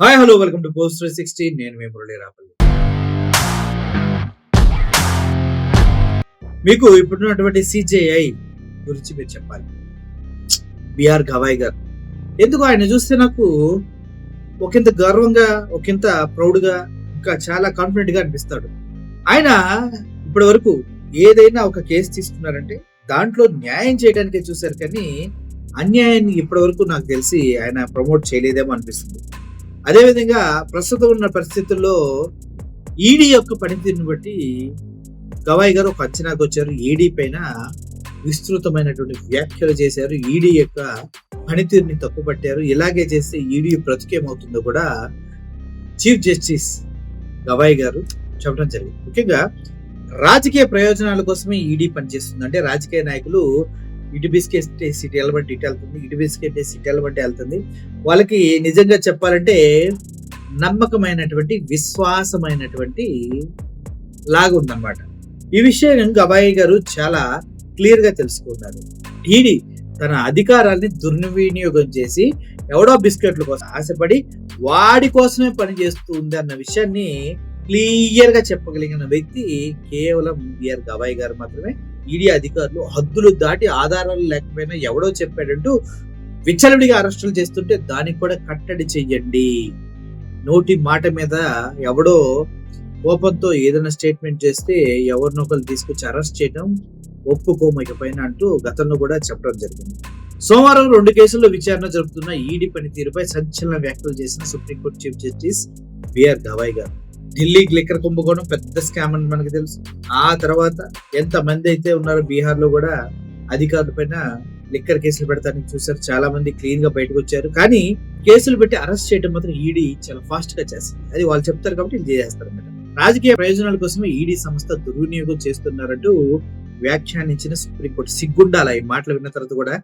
Hi hello welcome to post three sixty నేను మీ మురళి రాపల్లి. మీకు ఇప్పుడున్నటువంటి సిజేఐ గురించి మీరు చెప్పాలి. బిఆర్ గవాయ్ గారు. ఎందుకు ఆయన చూస్తే నాకు ఒకంత గర్వంగా ఒకంత ప్రౌడ్గా ఇంకా చాలా కాన్ఫిడెంట్గా అనిపిస్తాడు. ఆయన ఇప్పటి వరకు ఏదైనా ఒక కేసు తీసుకున్నారంటే దాంట్లో న్యాయం చేయడానికే చూశారు కానీ అన్యాయాన్ని ఇప్పటి వరకు నాకు తెలిసి ఆయన ప్రమోట్ చేయలేదేమో అనిపిస్తుంది. అదేవిధంగా ప్రస్తుతం ఉన్న పరిస్థితుల్లో ఈడీ యొక్క పనితీరుని బట్టి గవాయ్ గారు ఒక అంచనాకు వచ్చారు. ఈడీ పైన విస్తృతమైనటువంటి వ్యాఖ్యలు చేశారు. ఈడీ యొక్క పనితీరుని తప్పుపట్టారు. ఇలాగే చేస్తే ఈడీ బ్రతికేమవుతుందో కూడా చీఫ్ జస్టిస్ గవాయ్ గారు చెప్పడం జరిగింది. ముఖ్యంగా రాజకీయ ప్రయోజనాల కోసమే ఈడీ పనిచేస్తుంది. అంటే రాజకీయ నాయకులు ఇటు బిస్కెట్ సిటీ ఎలబట్టి ఇటు వెళ్తుంది ఇటు బిస్కెట్ సిటీ ఎలబట్టి వెళ్తుంది. వాళ్ళకి నిజంగా చెప్పాలంటే నమ్మకమైనటువంటి విశ్వాసమైనటువంటి లాగా ఈ విషయం గబాయి గారు చాలా క్లియర్గా తెలుసుకున్నారు. ఈడీ తన అధికారాన్ని దుర్వినియోగం చేసి ఎవడో బిస్కెట్ల కోసం ఆశపడి వాడి కోసమే పని చేస్తుంది అన్న విషయాన్ని క్లియర్గా చెప్పగలిగిన వ్యక్తి కేవలం బిఆర్ గవాయ్ గారు మాత్రమే. ఈడీ అధికారులు హద్దులు దాటి ఆధారాలు లేకపోయినా ఎవడో చెప్పాడంటూ విచ్చలవిడిగా అరెస్టులు చేస్తుంటే దానికి కూడా కట్టడి చెయ్యండి. నోటి మాట మీద ఎవడో కోపంతో ఏదైనా స్టేట్మెంట్ చేస్తే ఎవరినొకరు తీసుకొచ్చి అరెస్ట్ చేయడం ఒప్పుకోమకపోయిన అంటూ గతంలో కూడా చెప్పడం జరిగింది. సోమవారం రెండు కేసుల్లో విచారణ జరుపుతున్న ఈడీ పనితీరుపై సంచలన వ్యాఖ్యలు చేసిన supreme court chief justice BR Gavai గారు. ఢిల్లీ లిక్కర్ కుంభకోణం పెద్ద స్కామ్ అని మనకు తెలుసు. ఆ తర్వాత ఎంత మంది అయితే ఉన్నారో బీహార్లో కూడా అధికారుల పైన లిక్కర్ కేసులు పెడతానికి చూసారు చాలా మంది క్లీన్గా బయటకు వచ్చారు. కానీ కేసులు పెట్టి అరెస్ట్ చేయడం మాత్రం ఈడీ చాలా ఫాస్ట్గా చేస్తుంది. అది వాళ్ళు చెప్తారు కాబట్టి ఇది చేస్తారు అన్నమాట రాజకీయ ప్రయోజనాల కోసమే ఈడీ సంస్థ దుర్వినియోగం చేస్తున్నారంటూ వ్యాఖ్యానించిన సుప్రీంకోర్టు సిగ్గుండాల ఈ మాటలు విన్న తర్వాత కూడా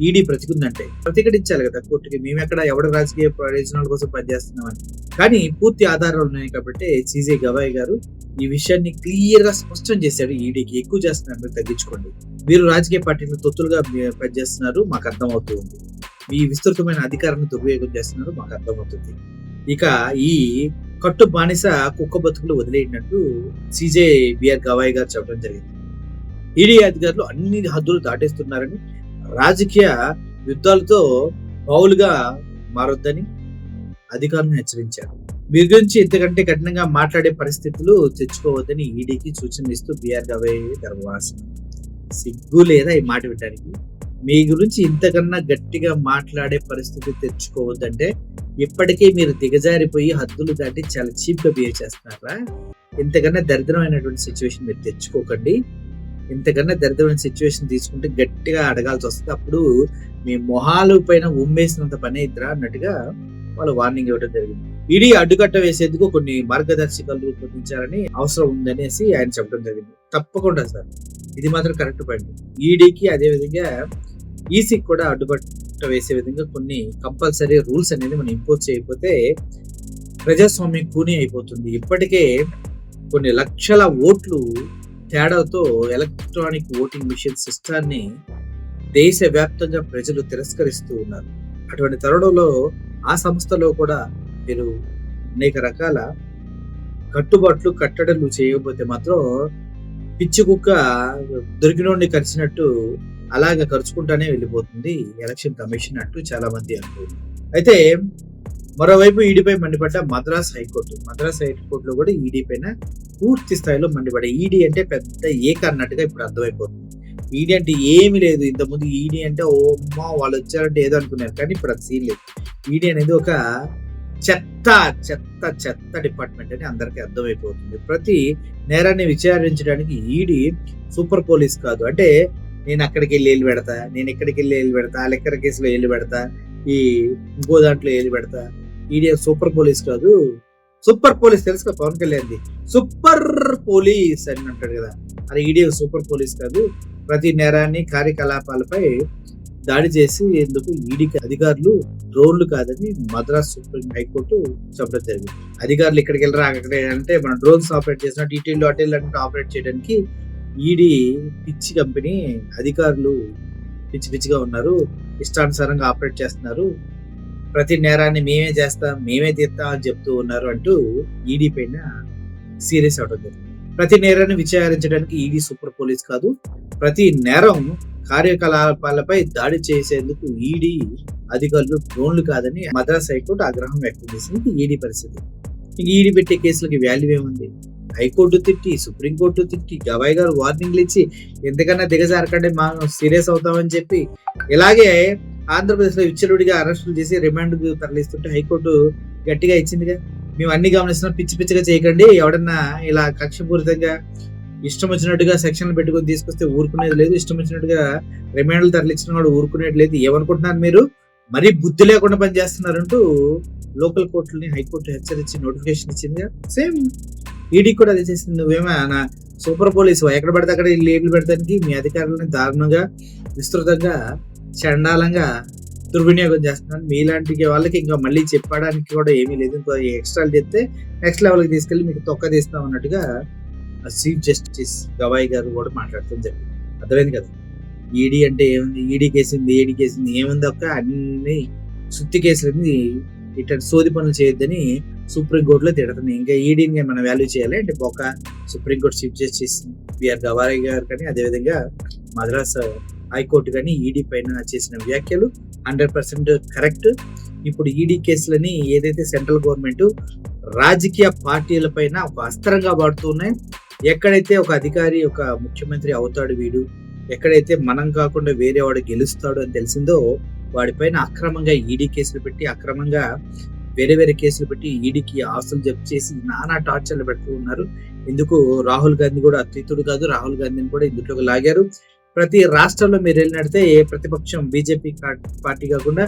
ఈడీ ప్రతికుందంటే ప్రతిఘటించాలి కదా కోర్టుకి. మేము ఎక్కడ ఎవడ రాజకీయ ప్రయోజనాల కోసం పనిచేస్తున్నామని. కానీ పూర్తి ఆధారాలు ఉన్నాయి కాబట్టి సీజే గవాయ్ గారు ఈ విషయాన్ని క్లియర్గా స్పష్టం చేశాడు ఈడీకి. ఎక్కువ చేస్తున్నారు మీరు తగ్గించుకోండి. మీరు రాజకీయ పార్టీలు తొత్తులుగా పనిచేస్తున్నారు మాకు అర్థమవుతూ ఉంది. మీ విస్తృతమైన అధికారాన్ని దుర్వినియోగం చేస్తున్నారు మాకు అర్థమవుతుంది. ఇక ఈ కట్టు బానిస కుక్క బతుకులు వదిలేసినట్టు సీజే బిఆర్ గవాయ్ గారు చెప్పడం జరిగింది. ఈడీ అధికారులు అన్ని హద్దులు దాటేస్తున్నారని రాజకీయ యుద్ధాలతో పౌలుగా మారొద్దని అధికారులను హెచ్చరించారు. వీరి గురించి ఇంతకంటే కఠినంగా మాట్లాడే పరిస్థితులు తెచ్చుకోవద్దని ఈడీకి సూచనలు ఇస్తూ బిఆర్ గవే గర్భవాసం సిగ్గు లేదా ఈ మాట వినడానికి మీ గురించి ఇంతకన్నా గట్టిగా మాట్లాడే పరిస్థితి తెచ్చుకోవద్దంటే ఇప్పటికే మీరు దిగజారిపోయి హద్దులు దాటి చాలా చీప్గా బిహేవ్ చేస్తున్నారా? ఇంతకన్నా దరిద్రమైనటువంటి సిచ్యువేషన్ మీరు తెచ్చుకోకండి. ఇంతకన్నా దరిద్రమైన సిచ్యువేషన్ తీసుకుంటే గట్టిగా అడగాల్సి వస్తుంది. అప్పుడు మీ మొహాలు పైన ఉమ్మేసినంత పని ఇద్దరా అన్నట్టుగా వాళ్ళు వార్నింగ్ ఇవ్వడం జరిగింది. ఈడీ అడ్డుకట్ట వేసేందుకు కొన్ని మార్గదర్శకాలు రూపొందించాలని అవసరం ఉందనేసి ఆయన చెప్పడం జరిగింది. తప్పకుండా సార్. ఇది మాత్రం కరెక్ట్ పాయింట్ ఈడీకి అదే విధంగా ఈసీకి కూడా అడ్డుకట్ట వేసే విధంగా కొన్ని కంపల్సరీ రూల్స్ అనేది మనం ఇంపోజ్ చేయకపోతే ప్రజాస్వామ్యం కూని అయిపోతుంది. ఇప్పటికే కొన్ని లక్షల ఓట్లు తేడాతో ఎలక్ట్రానిక్ ఓటింగ్ మిషన్ సిస్టాన్ని దేశవ్యాప్తంగా ప్రజలు తిరస్కరిస్తూ ఉన్నారు. అటువంటి తరుణంలో ఆ సంస్థలో కూడా మీరు అనేక రకాల కట్టుబాట్లు కట్టడలు చేయకపోతే మాత్రం పిచ్చి కుక్క దొరికినోడిని కరిచినట్టు అలాగ ఖర్చుకుంటానే వెళ్ళిపోతుంది ఎలక్షన్ కమిషన్ అంటూ చాలా మంది అంటున్నారు అయితే మరోవైపు ఈడీపై మండిపడ్డ మద్రాస్ హైకోర్టు. మద్రాస్ హైకోర్టులో కూడా ఈడీ పైన పూర్తి స్థాయిలో మండిపడే ఈడీ అంటే పెద్ద ఏక అన్నట్టుగా ఇప్పుడు అర్థమైపోతుంది. ఈడీ అంటే ఏమి లేదు. ఇంతకుముందు ఈడీ అంటే ఓ అమ్మ వాళ్ళు వచ్చారంటే ఏదో అనుకున్నారు. కానీ ఇప్పుడు అది సీన్ లేదు. ఈడీ అనేది ఒక చెత్త చెత్త చెత్త డిపార్ట్మెంట్ అని అందరికీ అర్థమైపోతుంది. ప్రతి నేరాన్ని విచారించడానికి ఈడీ సూపర్ పోలీస్ కాదు. అంటే నేను అక్కడికి వెళ్ళి వెళ్ళి పెడతా నేను ఇక్కడికి వెళ్ళి వెళ్ళి పెడతా ఆ ఎక్కడ కేసులో వెళ్ళి పెడతా ఈ ఇంకో దాంట్లో వెళ్ళి పెడతా ఈడీ సూపర్ పోలీస్ కాదు. సూపర్ పోలీస్ తెలుసు కదా పవన్ కళ్యాణ్ది. సూపర్ పోలీస్ అని అంటాడు కదా. అది ఈడీ సూపర్ పోలీస్ కాదు. ప్రతి నేరాన్ని కార్యకలాపాలపై దాడి చేసి ఎందుకు ఈడీకి అధికారులు డ్రోన్లు కాదని మద్రాస్ సుప్రీం హైకోర్టు చెప్పడం జరిగింది. అధికారులు ఇక్కడికి వెళ్ళరా అక్కడ అంటే మనం డ్రోన్స్ ఆపరేట్ చేసిన డీటెయిల్ అటెల్ అంటే ఆపరేట్ చేయడానికి ఈడీ పిచ్చి కంపెనీ అధికారులు పిచ్చి పిచ్చిగా ఉన్నారు. ఇష్టానుసారంగా ఆపరేట్ చేస్తున్నారు. ప్రతి నేరాన్ని మేమే చేస్తాం మేమే తీస్తాం అని చెప్తూ ఉన్నారు అంటూ ఈడీ పైన సీరియస్ అవడం జరిగింది. ప్రతి నేరాన్ని విచారించడానికి ఈడీ సూపర్ పోలీస్ కాదు ప్రతి నేరం కార్యకలాపాలపై దాడి చేసేందుకు ఈడీ అధికారులు డ్రోన్లు కాదని మద్రాస్ హైకోర్టు ఆగ్రహం వ్యక్తం చేసింది ఈడీ పరిస్థితి. ఇంక ఈడీ పెట్టే కేసులకి వాల్యూ ఏముంది? హైకోర్టు తిట్టి సుప్రీంకోర్టు తిట్టి గవాయ్ గారు వార్నింగ్లు ఇచ్చి ఎంతకన్నా దిగజారకండి మనం సీరియస్ అవుతామని చెప్పి. ఇలాగే ఆంధ్రప్రదేశ్లో విచ్చలుడిగా అరెస్టులు చేసి రిమాండ్ తరలిస్తుంటే హైకోర్టు గట్టిగా ఇచ్చిందిగా. మేము అన్ని గమనిస్తున్నాం పిచ్చి పిచ్చిగా చేయకండి. ఎవడన్నా ఇలా కక్షపూరితంగా ఇష్టం వచ్చినట్టుగా సెక్షన్లు పెట్టుకొని తీసుకొస్తే ఊరుకునేది లేదు. ఇష్టం వచ్చినట్టుగా రిమాండ్లు తరలించిన వాడు ఊరుకునేది లేదు. ఏమనుకుంటున్నారు మీరు? మరీ బుద్ధి లేకుండా పనిచేస్తున్నారంటూ లోకల్ కోర్టులని హైకోర్టు హెచ్చరించి నోటిఫికేషన్ ఇచ్చిందిగా. సేమ్ ఈడీ కూడా అది చేసింది. నువ్వేమో నా సూపర్ పోలీసు ఎక్కడ పడితే అక్కడ లేబుల్ పెడతానికి మీ అధికారులని దారుణంగా విస్తృతంగా చండాలంగా దుర్వినియోగం చేస్తున్నాను. మీలాంటి వాళ్ళకి ఇంకా మళ్ళీ చెప్పడానికి కూడా ఏమీ లేదు. ఇంకో ఎక్స్ట్రా చెప్తే నెక్స్ట్ లెవెల్కి తీసుకెళ్ళి మీకు తొక్క తీస్తాం అన్నట్టుగా చీఫ్ జస్టిస్ గవాయి గారు కూడా మాట్లాడటం జరిగింది. అర్థమైంది కదా? ఈడీ అంటే ఏముంది? ఈడీ కేసింది ఏడీ కేసింది ఏముంది ఒక్క? అన్ని సుత్తి కేసులని ఇట్లాంటి సోది పనులు చేయొద్దని సుప్రీంకోర్టులో తిడుతుంది ఇంకా ఈడీని మనం వాల్యూ చేయాలి అంటే ఒక supreme court chief justice BR Gavai గారు కానీ అదేవిధంగా మద్రాస్ హైకోర్టు కానీ ఈడీ పైన చేసిన వ్యాఖ్యలు హండ్రెడ్ పర్సెంట్ కరెక్ట్. ఇప్పుడు ఈడీ కేసులని ఏదైతే సెంట్రల్ గవర్నమెంట్ రాజకీయ పార్టీల పైన ఒక అస్త్రంగా వాడుతున్నాయి ఎక్కడైతే ఒక అధికారి ఒక ముఖ్యమంత్రి అవుతాడు వీడు ఎక్కడైతే మనం కాకుండా వేరే వాడు గెలుస్తాడు అని తెలిసిందో వాడిపైన అక్రమంగా ఈడీ కేసులు పెట్టి అక్రమంగా వేరే వేరే కేసులు పెట్టి ఈడీకి ఆస్తులు జప్తు చేసి నానా టార్చర్లు పెడుతూ ఉన్నారు. ఇందుకు రాహుల్ గాంధీ కూడా అతీతుడు కాదు రాహుల్ గాంధీని కూడా ఇందులోకి లాగారు. ప్రతి రాష్ట్రంలో మీరు వెళ్ళినడితే ఏ ప్రతిపక్షం బీజేపీ పార్టీ కాకుండా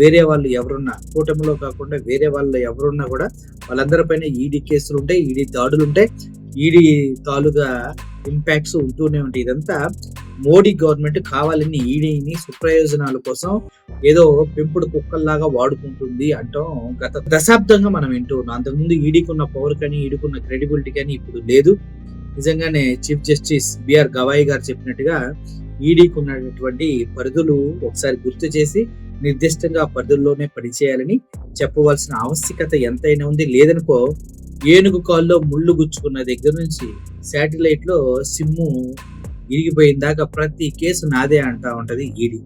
వేరే వాళ్ళు ఎవరున్నా కూటమిలో కాకుండా వేరే వాళ్ళు ఎవరున్నా కూడా వాళ్ళందరిపైన ఈడీ కేసులు ఉంటాయి ఈడీ దాడులు ఉంటాయి ఈడీ తాలూగా ఇంపాక్ట్స్ ఉంటూనే ఉంటాయి. ఇదంతా మోడీ గవర్నమెంట్ కావాలని ఈడీని సుప్రయోజనాల కోసం ఏదో పెంపుడు కుక్కల్లాగా వాడుకుంటుంది అంటాం గత దశాబ్దంగా మనం వింటూ ఉన్నాం. అంతకుముందు ఈడీకున్న పవర్ కానీ ఈడీకున్న క్రెడిబిలిటీ కానీ ఇప్పుడు లేదు. నిజంగానే చీఫ్ జస్టిస్ బిఆర్ గవాయి గారు చెప్పినట్టుగా ఈడీకి ఉన్నటువంటి పరిధులు ఒకసారి గుర్తు చేసి నిర్దిష్టంగా పరిధుల్లోనే పనిచేయాలని చెప్పవలసిన ఆవశ్యకత ఎంతైనా ఉంది. లేదనుకో ఏనుగు కాల్లో ముళ్ళు గుచ్చుకున్న దగ్గర నుంచి శాటిలైట్లో సిమ్ము ఇరిగిపోయిన దాకా ప్రతి కేసు నాదే అంటా ఉంటది ఈడీ.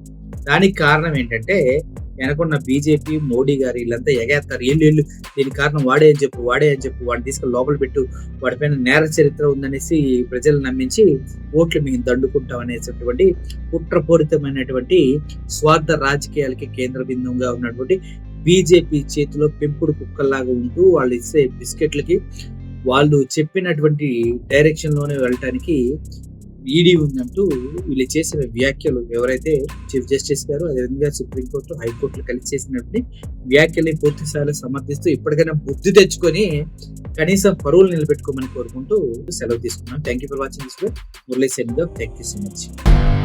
దానికి కారణం ఏంటంటే వెనకున్న బీజేపీ మోడీ గారు వీళ్ళంతా ఎగేస్తారు ఏళ్ళు ఏళ్ళు దీనికి కారణం వాడే అని చెప్పు వాడే అని చెప్పు వాడిని తీసుకుని లోపల పెట్టు వాడిపైన నేర చరిత్ర ఉందనేసి ప్రజలు నమ్మించి ఓట్లు మేము దండుకుంటాం అనేటటువంటి కుట్రపూరితమైనటువంటి స్వార్థ రాజకీయాలకి కేంద్ర బిందువుగా ఉన్నటువంటి బీజేపీ చేతిలో పెంపుడు కుక్కల్లాగా ఉంటూ వాళ్ళు ఇచ్చే బిస్కెట్లకి వాళ్ళు చెప్పినటువంటి డైరెక్షన్లోనే వెళ్ళటానికి ఈడీ ఉందంటూ వీళ్ళు చేసిన వ్యాఖ్యలు ఎవరైతే చీఫ్ జస్టిస్ గారు అదేవిధంగా సుప్రీంకోర్టు హైకోర్టులు కలిసి చేసినటువంటి వ్యాఖ్యల్ని పూర్తి స్థాయిలో సమర్థిస్తూ ఇప్పటికైనా బుద్ధి తెచ్చుకొని కనీసం పరువులు నిలబెట్టుకోమని కోరుకుంటూ సెలవు తీసుకున్నాం. Thank you for watching this Murali Sen thank you so much